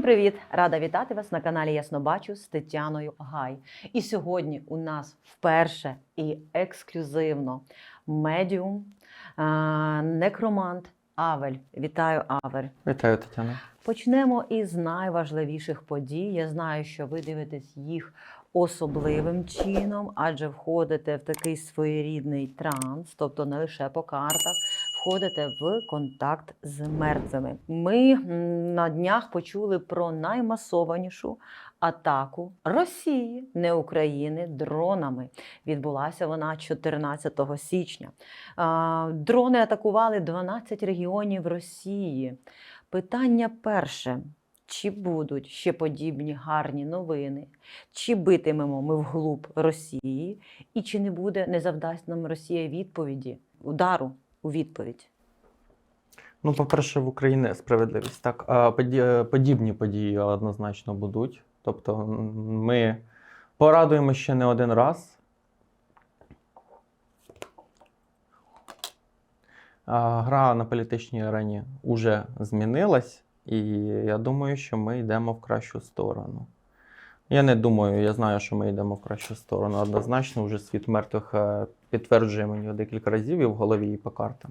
Всім привіт! Рада вітати вас на каналі Яснобачу з Тетяною Гай. І сьогодні у нас вперше і ексклюзивно медіум, некромант Авель. Вітаю, Авель. Вітаю, Тетяна. Почнемо із найважливіших подій. Я знаю, що ви дивитесь їх особливим чином, адже входите в такий своєрідний транс, тобто не лише по картах, входите в контакт з мертвими. Ми на днях почули про наймасованішу атаку Росії, не України, дронами. Відбулася вона 14 січня. Дрони атакували 12 регіонів Росії. Питання перше: чи будуть ще подібні гарні новини? Чи битимемо ми вглуб Росії? І чи не буде, не завдасть нам Росія відповіді, удару у відповідь? Ну, по-перше, в Україні справедливість. Так, подібні події однозначно будуть. Тобто, ми порадуємо ще не один раз. Гра на політичній арені вже змінилась, і я думаю, що ми йдемо в кращу сторону. Я не думаю, я знаю, що ми йдемо в кращу сторону. Однозначно, вже світ мертвих е, підтверджує мені декілька разів і в голові, і по картам.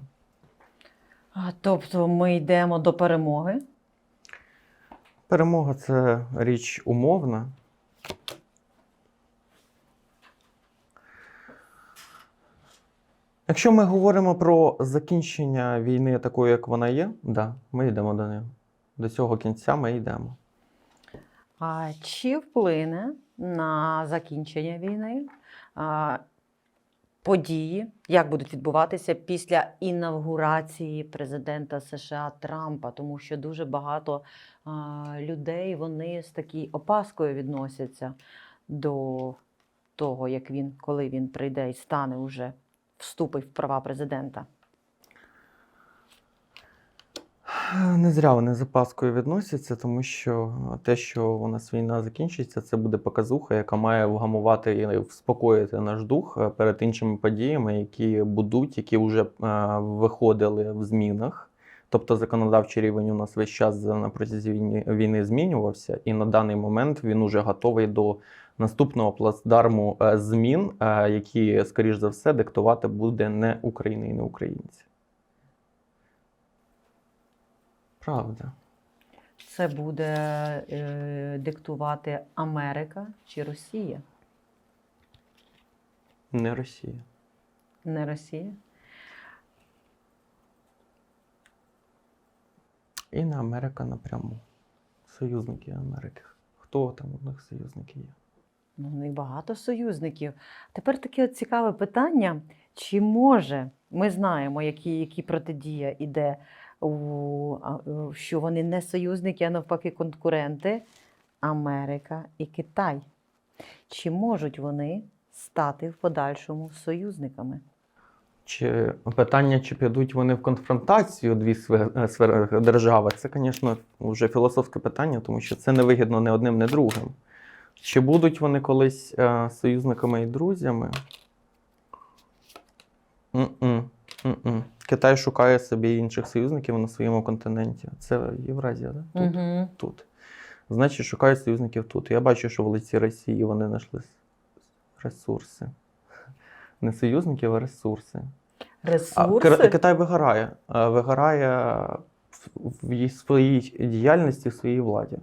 А, Тобто ми йдемо до перемоги. Перемога це річ умовна. Якщо ми говоримо про закінчення війни такою, як вона є, да, ми йдемо до неї. До цього кінця ми йдемо. А чи вплине на закінчення війни а, події, як будуть відбуватися після інавгурації президента США Трампа? Тому що дуже багато а, людей вони з такою опаскою відносяться до того, як він, коли він прийде і стане уже вступить в права президента. Не зря вони з опаскою відносяться, тому що те, що у нас війна закінчиться, це буде показуха, яка має вгамувати і вспокоїти наш дух е, перед іншими подіями, які будуть, які вже е, виходили в змінах. Тобто законодавчий рівень у нас весь час на протязі війни, змінювався, і на даний момент він уже готовий до наступного плацдарму е, змін, які, скоріш за все, диктувати буде не Україна і не українці. Правда. Це буде е, диктувати Америка чи Росія? Не Росія. Не Росія. І не Америка напряму. Союзники Америки. Хто там у них союзники є? Ну, них багато союзників. Тепер таке цікаве питання: чи може ми знаємо, які, які протидія іде, у, що вони не союзники, а навпаки, конкуренти Америка і Китай. Чи можуть вони стати в подальшому союзниками? Чи питання, чи підуть вони в конфронтацію дві е, сфери держави, це, звісно, вже філософське питання, тому що це не вигідно не одним, не другим. Чи будуть вони колись е, союзниками і друзями? М-м, м-м. Китай шукає собі інших союзників на своєму континенті. Це Євразія? Да? Тут. Угу. тут. Значить, шукають союзників тут. Я бачу, що в лиці Росії вони знайшли ресурси. Не союзників, а ресурси. Ресурси? Кир- Китай вигорає. Вигорає в- в своїй діяльності, в своїй владі.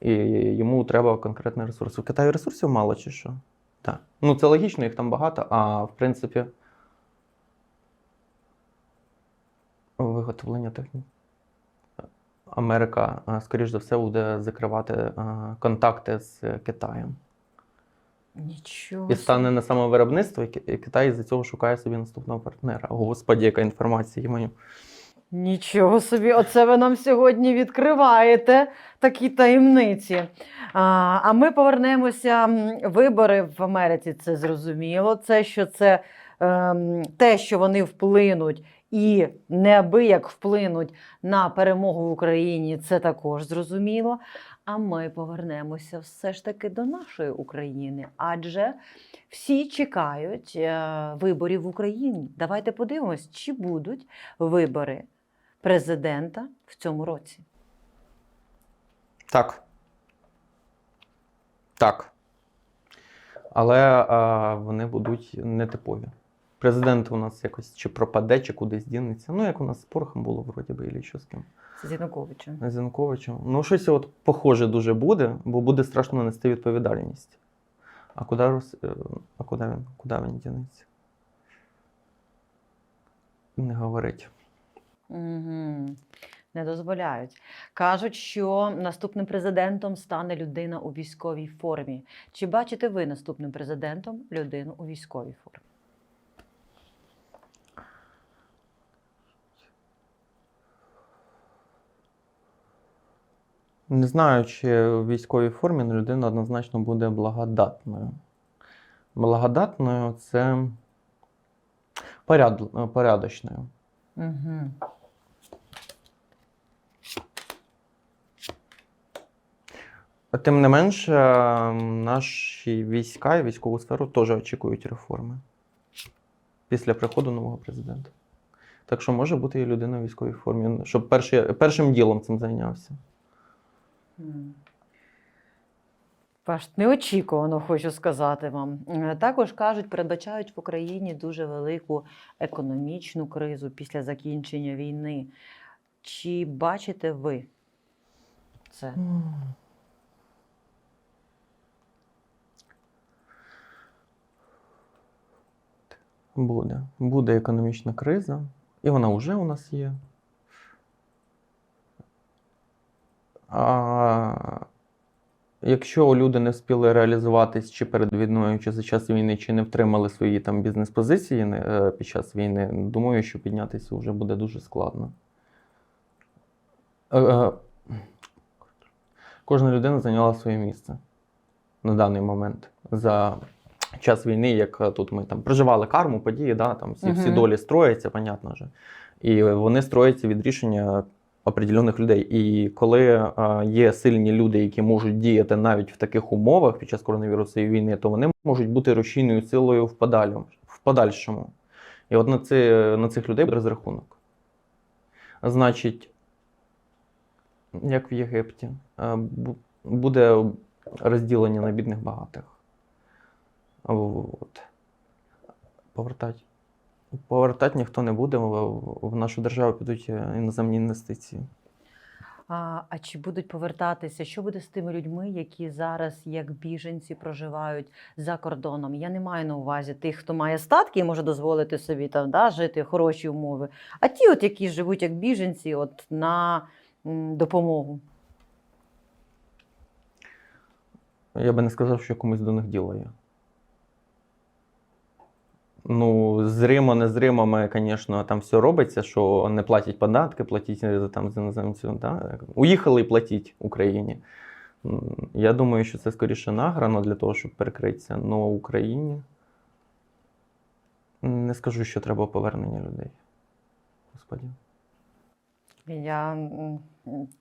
І йому треба конкретний ресурс. У Китаю ресурсів мало чи що? Так. Ну, це логічно, їх там багато, а в принципі. Виготовлення техніки. Америка, е, скоріш за все, буде закривати е, контакти з Китаєм. Нічого. І стане на самовиробництво, і і Китай з цього шукає собі наступного партнера. Господі, яка інформація маю. Нічого собі, оце ви нам сьогодні відкриваєте такі таємниці. А, а ми повернемося. Вибори в Америці це зрозуміло. Це що це ем, те, що вони вплинуть і неабияк вплинуть на перемогу в Україні, це також зрозуміло. А ми повернемося все ж таки до нашої України, адже всі чекають е, виборів в Україні. Давайте подивимось, чи будуть вибори президента в цьому році. Так. Так. Але а, вони будуть нетипові. Президент у нас якось чи пропаде, чи кудись дінеться. Ну, як у нас з Порохом було, вроді би, і що з ким. З Януковичем. З Януковичем. Ну, щось от похоже дуже буде, бо буде страшно нести відповідальність. А куди, Рос... е, а куди він? Куди він дінеться? Не говорить. Угу. Не дозволяють. Кажуть, що наступним президентом стане людина у військовій формі. Чи бачите ви наступним президентом людину у військовій формі? Не знаю, чи в військовій формі людина однозначно буде благодатною. Благодатною це поряд... порядочною. Угу. Тим не менше, наші війська і військову сферу теж очікують реформи після приходу нового президента. Так що може бути і людина в військовій формі, щоб перші, першим ділом цим зайнявся. Ваш неочікувано хочу сказати вам. Е, Також кажуть, передбачають в Україні дуже велику економічну кризу після закінчення війни. Чи бачите ви це? Буде. Буде економічна криза, і вона вже у нас є. А якщо люди не встигли реалізуватись чи перед війною, чи за час війни, чи не втримали свої там бізнес-позиції е, під час війни, думаю, що піднятися вже буде дуже складно. Е, е, Кожна людина зайняла своє місце на даний момент. За час війни, як тут ми там проживали карму, події, да, там всі, всі долі строяться, понятно же. І вони строяться від рішення определених людей. І коли е, є сильні люди, які можуть діяти навіть в таких умовах під час коронавірусу і війни, то вони можуть бути рушійною силою в, подальшому. І от на, ці, на цих людей буде розрахунок. Значить, як в Єгипті, е, буде розділення на бідних багатих. От. Повертати. Повертати ніхто не буде. В, в нашу державу підуть е, іноземні інвестиції. А, а чи будуть повертатися? Що буде з тими людьми, які зараз як біженці проживають за кордоном? Я не маю на увазі тих, хто має статки і може дозволити собі там да, жити хороші умови. А ті, от які живуть як біженці, от на м, допомогу. Я би не сказав, що комусь до них діло є. Ну, зримо, незримо, ми, звісно, там все робиться, що не платять податки, платіть е, там з. Да? Уїхали і платіть Україні. Я думаю, що це скоріше награно для того, щоб перекритися. Но Україні не скажу, що треба повернення людей. Господі. Я,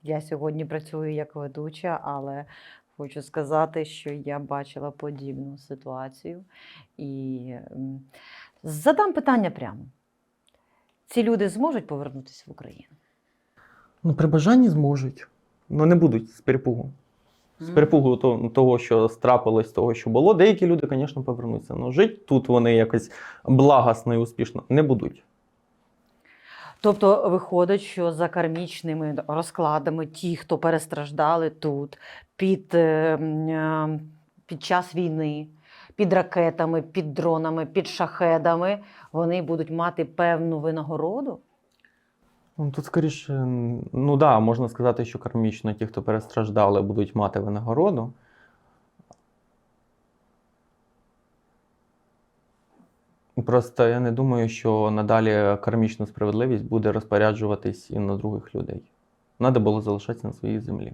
я сьогодні працюю як ведуча, але хочу сказати, що я бачила подібну ситуацію. І задам питання прямо: ці люди зможуть повернутися в Україну? Ну, при бажанні зможуть, але не будуть з перепугу. З перепугу того, що страпилось, того, що було. Деякі люди, звісно, повернуться. Але жити тут вони якось благосно і успішно не будуть. Тобто виходить, що за кармічними розкладами ті, хто перестраждали тут під, е, м, е, під час війни, під ракетами, під дронами, під шахедами, вони будуть мати певну винагороду. Ну, Тут скоріше, ну да, можна сказати, що кармічно ті, хто перестраждали, будуть мати винагороду. Просто я не думаю, що надалі кармічна справедливість буде розпоряджуватись і на других людей. Надо було залишатися на своїй землі.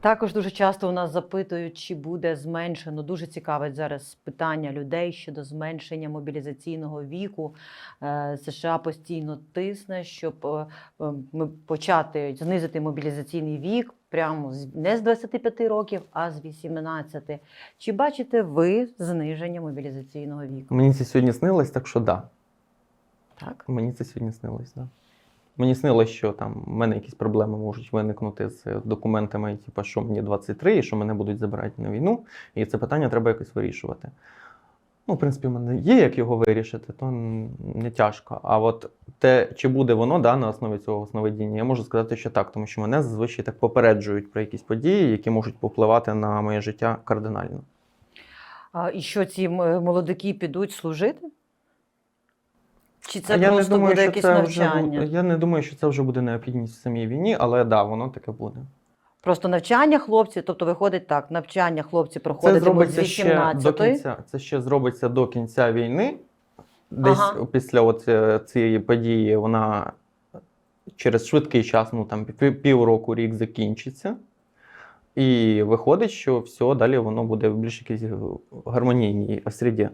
Також дуже часто у нас запитують, чи буде зменшено. Дуже цікавить зараз питання людей щодо зменшення мобілізаційного віку. Е, США постійно тисне, щоб е, е, ми почати знизити мобілізаційний вік прямо не з 25 років, а з 18. Чи бачите ви зниження мобілізаційного віку? Мені це сьогодні снилось, так що да. Так. Мені це сьогодні снилось, да. Мені снилось, що там в мене якісь проблеми можуть виникнути з документами, типу, що мені 23, і що мене будуть забирати на війну, і це питання треба якось вирішувати. Ну, в принципі, в мене є як його вирішити, то не тяжко. А от те, чи буде воно да, на основі цього сновидіння, я можу сказати, що так, тому що мене зазвичай так попереджують про якісь події, які можуть попливати на моє життя кардинально. А, і що ці молодики підуть служити? Чи це я просто буде якесь це навчання? бу- я не думаю, що це вже буде необхідність в самій війні, але да, воно таке буде. Просто навчання хлопці, тобто виходить так, навчання хлопці Це проходитимуть з зробиться ще до 18 кінця. Це ще зробиться до кінця війни. Десь Ага. після от е, цієї події вона через швидкий час, ну там півроку, рік закінчиться. І виходить, що все, далі воно буде в більш якійсь гармонійній середі.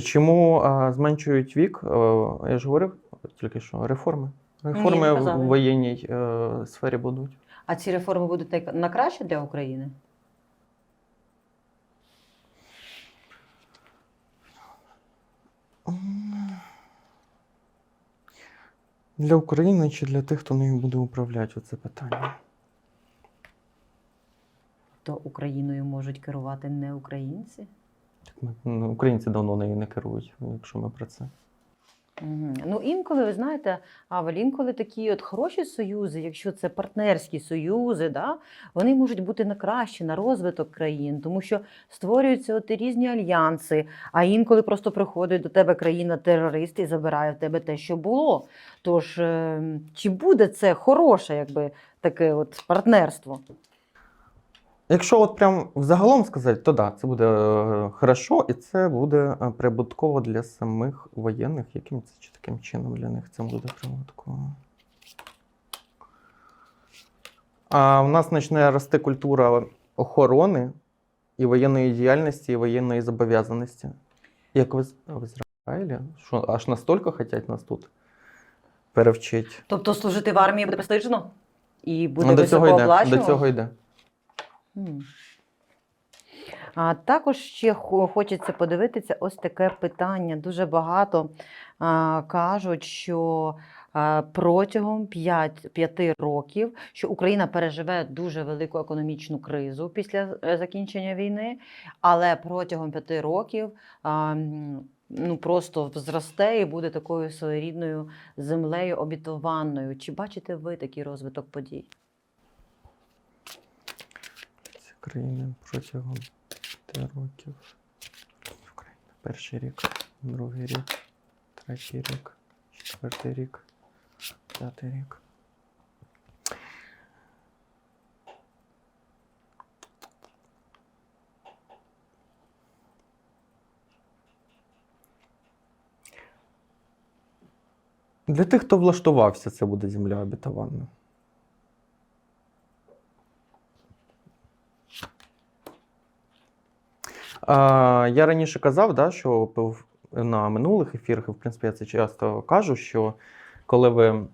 Чому а, зменшують вік? Е, Я ж говорив тільки що реформи. Реформи не в воєнній е, сфері будуть. А ці реформи будуть на- на краще для України? Для України чи для тих, хто нею буде управляти оце питання? То Україною можуть керувати не українці? Ну, українці давно нею не керують, якщо ми про це. Ну, інколи, ви знаєте, Авель, інколи такі от хороші союзи, якщо це партнерські союзи, да, вони можуть бути на краще, на розвиток країн, тому що створюються от різні альянси, а інколи просто приходить до тебе країна-терорист і забирає в тебе те, що було. Тож, е, чи буде це хороше, якби таке от партнерство? Якщо от прям взагалом сказати, то да, це буде е, хорошо, і це буде е, прибутково для самих воєнних. Яким це чи таким чином для них це буде прибутково? А в нас почне рости культура охорони і воєнної діяльності, і воєнної зобов'язаності. Як в, в Ізраїлі? Що аж настільки хочуть нас тут перевчити? Тобто служити в армії буде престижно і буде Ну, до цього йде. До цього йде. А також ще хочеться подивитися ось таке питання. Дуже багато а, кажуть, що а, протягом 5, 5 років що Україна переживе дуже велику економічну кризу після е, закінчення війни, але протягом 5 років а, ну, просто зросте і буде такою своєрідною землею обітованою. Чи бачите ви такий розвиток подій? Ці країни протягом 5 років. Україна. Перший рік, другий рік, третій рік, четвертий рік, п'ятий рік. Для тих, хто влаштувався, це буде земля обітована. Я раніше казав, да, що на минулих ефірах, в принципі я це часто кажу, що коли ви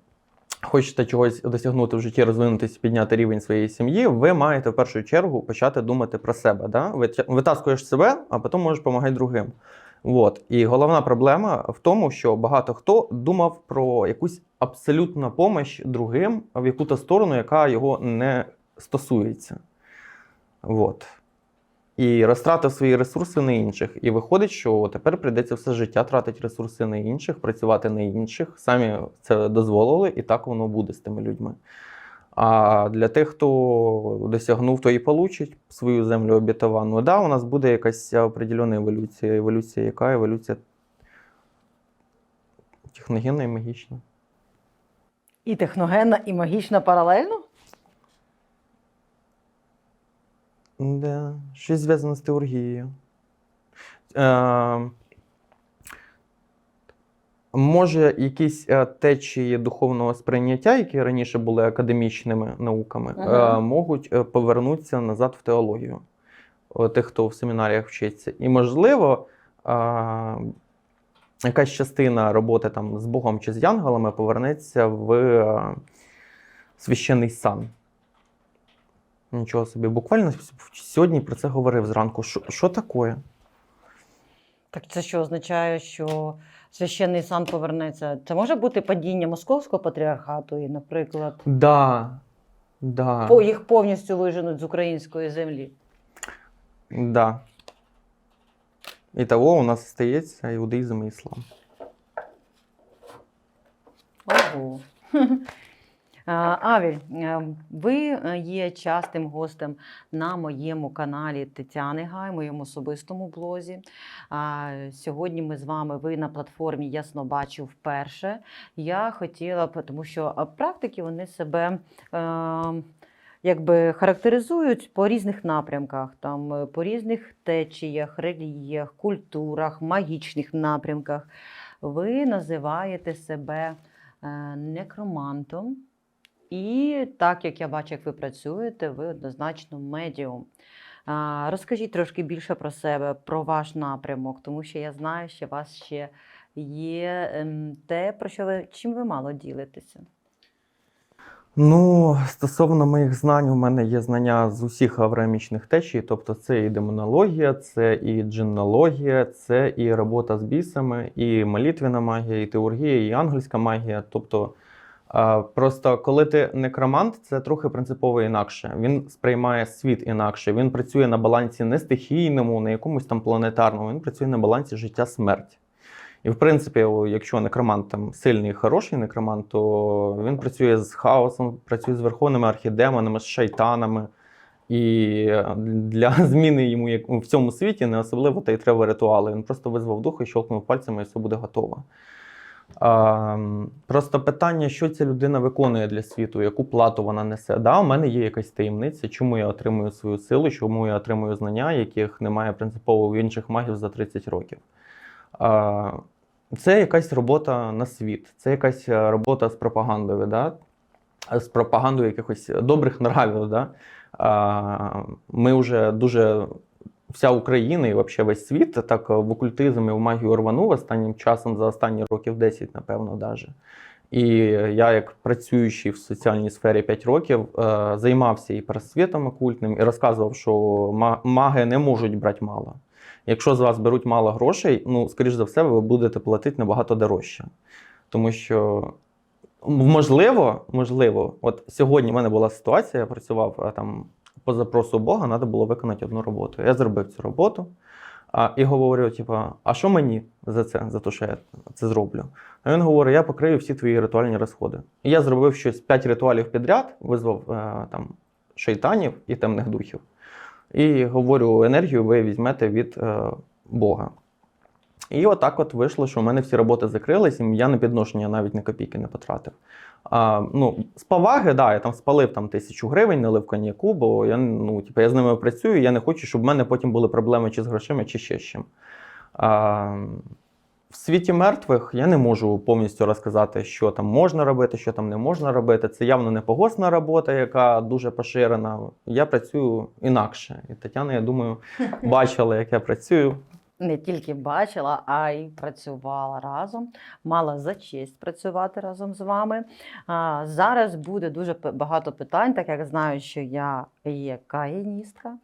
хочете чогось досягнути в житті, розвинутися, підняти рівень своєї сім'ї, ви маєте в першу чергу почати думати про себе. Да? Витаскуєш себе, а потім можеш допомагати другим. От. І головна проблема в тому, що багато хто думав про якусь абсолютну помощь другим в яку-то сторону, яка його не стосується. От. І розтратив свої ресурси на інших. І виходить, що тепер прийдеться все життя тратити ресурси на інших, працювати на інших. Самі це дозволили, і так воно буде з тими людьми. А для тих, хто досягнув, то і получить свою землю обітовану. Да, у нас буде якась определена еволюція. Еволюція яка? Еволюція техногенна і магічна. І техногенна, і магічна паралельно? Да, щось зв'язане з теургією. Е, може, якісь е, течії духовного сприйняття, які раніше були академічними науками, Ага. е, можуть е, повернутися назад в теологію. О, Тих, хто в семінаріях вчиться. І, можливо, е, якась частина роботи там, з Богом чи з янголами повернеться в е, священний сан. Нічого собі. Буквально сьогодні про це говорив зранку. Що, що таке? Так це що означає, що священний сан повернеться? Це може бути падіння московського патріархату, і, наприклад, Да. Да. по їх повністю виженуть з української землі. Да. І того у нас стається іудаїзм і іслам. Ого. А, Авіль, е, ви е, є частим гостем на моєму каналі Тетяни Гай, моєму особистому блозі. Сьогодні ми з вами, ви на платформі Ясно бачу вперше. Я хотіла, б, тому що практики вони себе. Е, Якби характеризують по різних напрямках, там е, по різних течіях, релігіях, культурах, магічних напрямках. Ви називаєте себе е, некромантом. І так як я бачу, як ви працюєте, ви однозначно медіум. Розкажіть трошки більше про себе, про ваш напрямок, тому що я знаю, що у вас ще є ем, те, про що ви чим ви мало ділитеся. Ну, стосовно моїх знань, у мене є знання з усіх авраамічних течій, тобто це і демонологія, це і джиннологія, це і робота з бісами, і молитвена магія, і теургія, і ангельська магія. Тобто, просто коли ти некромант, це трохи принципово інакше. Він сприймає світ інакше. Він працює на балансі не стихійному, не якомусь там планетарному, він працює на балансі життя-смерть. І, в принципі, якщо некромант там сильний і хороший некромант, то він працює з хаосом, працює з верховними архідемонами, з шайтанами. І е, для зміни йому як в цьому світі не особливо та й треба ритуали. Він просто визвав дух і щелкнув пальцями, і все буде готово. Просто питання, що ця людина виконує для світу, яку плату вона несе. Да, у мене є якась таємниця, чому я отримую свою силу, чому я отримую знання, яких немає принципово в інших магів за 30 років. Це якась робота на світ, це якась е, робота з пропагандою, да? з пропагандою якихось добрих нравів. Да? Ми вже дуже вся Україна і взагалі весь світ так в окультизм і в магію рванув останнім часом за останні років 10, напевно, даже. І я, як працюючий в соціальній сфері 5 років, е, займався і просвітом окультним, і розказував, що маги не можуть брати мало. Якщо з вас беруть мало грошей, ну, скоріш за все, ви будете платити набагато дорожче. Тому що, можливо, можливо, от сьогодні в мене була ситуація, я працював там по запросу Бога, треба було виконати одну роботу. Я зробив цю роботу а, і говорю: типу, а що мені за це, за те, що я це зроблю? А він говорить: я покрию всі твої ритуальні розходи. І я зробив щось 5 ритуалів підряд, визвав е, там шайтанів і темних духів. І говорю, енергію ви візьмете від е, Бога. І отак от вийшло, що в мене всі роботи закрились, і я на підношення навіть ні копійки не потратив. А, ну, з поваги, да, я там спалив там, тисячу гривень, налив коньяку, бо я, ну, типу, я з ними працюю, я не хочу, щоб в мене потім були проблеми чи з грошима, чи ще з чим. А, в світі мертвих я не можу повністю розказати, що там можна робити, що там не можна робити. Це явно не погосна робота, яка дуже поширена. Я працюю інакше. І Тетяна, я думаю, бачила, як я працюю. Не тільки бачила, а й працювала разом. Мала за честь працювати разом з вами. Зараз буде дуже багато питань, так як знаю, що я є каїністка.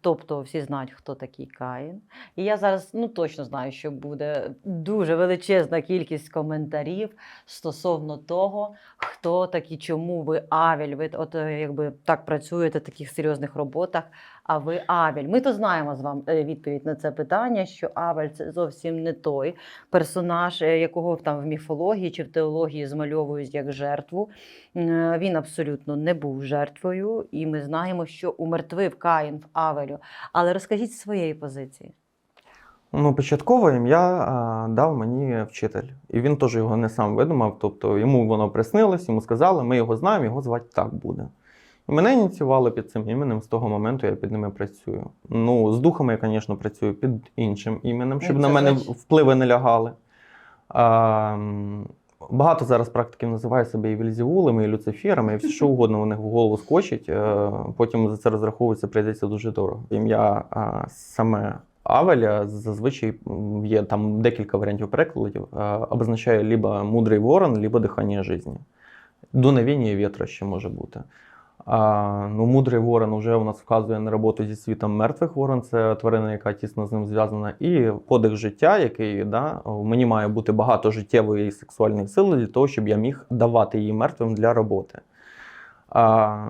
Тобто всі знають, хто такий каїн. І я зараз ну, точно знаю, що буде дуже величезна кількість коментарів стосовно того, хто такі, чому ви Авель, ви от е, якби так працюєте в таких серйозних роботах. А ви Авель. Ми то знаємо з вами е, відповідь на це питання, що Авель це зовсім не той персонаж, е, якого там в міфології чи в теології змальовують як жертву. Е, Він абсолютно не був жертвою, і ми знаємо, що умертвив Каїн в Авелю. Але розкажіть своєї позиції. Ну, початкове ім'я дав мені вчитель. І він теж його не сам видумав. Тобто йому воно приснилось, йому сказали, ми його знаємо, його звати так буде. Мене ініціювали під цим іменем, з того моменту я під ними працюю. Ну, з духами я, звісно, працюю під іншим іменем, щоб Ну, на мене значить- впливи не лягали. А, багато зараз практиків називає себе і Вільзівулами, і Люциферами, і все що угодно у них в голову скочить. Е, Потім за це розраховується, прийдеться дуже дорого. Ім'я саме Авеля зазвичай є там декілька варіантів перекладів, е, обозначає либо мудрий ворон, либо дихання житті. Дуновіння вітра ще може бути. А, ну, мудрий ворон вже у нас вказує на роботу зі світом мертвих ворон, це тварина, яка тісно з ним зв'язана. І подих життя, який да, мені має бути багато життєвої і сексуальної сили для того, щоб я міг давати її мертвим для роботи. А,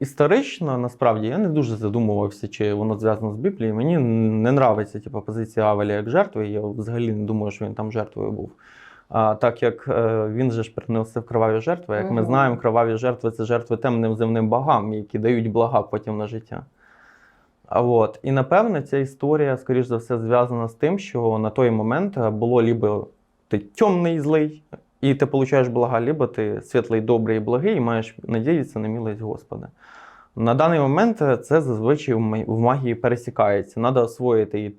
історично, насправді, я не дуже задумувався, чи воно зв'язано з Біблією. Мені не нравиться типу, позиція Авеля як жертви. Я взагалі не думаю, що він там жертвою був. А, так як е, він же ж приносив кроваві жертви. Як ми знаємо, кроваві жертви це жертви темним земним богам, які дають блага потім на життя. А от. І напевне, ця історія, скоріш за все, зв'язана з тим, що на той момент е, було лібо ти темний злий, і ти получаєш блага, либо ти світлий, добрий і благий, і маєш надіятися на милість Господа. На даний момент е, це зазвичай в в магії пересікається. Треба освоїти і,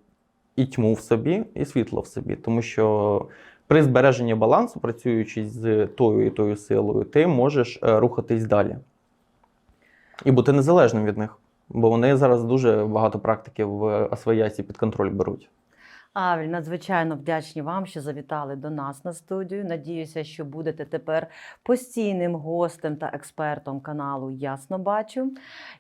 і тьму в собі, і світло в собі. Тому що при збереженні балансу, працюючи з тою і тою силою, ти можеш е, рухатись далі і бути незалежним від них. Бо вони зараз дуже багато практики в асвоясі під контроль беруть. Авель, надзвичайно вдячні вам, що завітали до нас на студію. Надіюся, що будете тепер постійним гостем та експертом каналу Ясно бачу.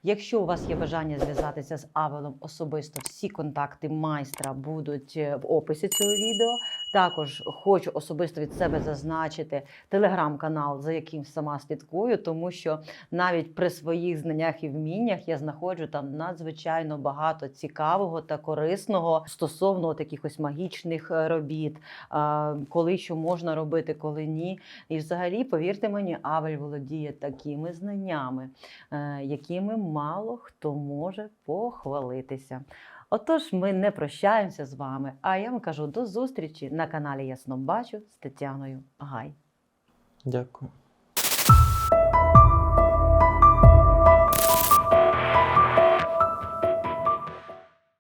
Якщо у вас є бажання зв'язатися з Авелом особисто, всі контакти майстра будуть е, в описі цього відео. Також хочу особисто від себе зазначити телеграм-канал, за яким сама слідкую, тому що навіть при своїх знаннях і вміннях я знаходжу там надзвичайно багато цікавого та корисного стосовно от якихось магічних е, робіт, коли що можна робити, коли ні. І взагалі, повірте мені, Авель володіє такими знаннями, е, якими мало хто може похвалитися. Отож, ми не прощаємося з вами, а я вам кажу до зустрічі на каналі Ясно Бачу з Тетяною Гай. Дякую.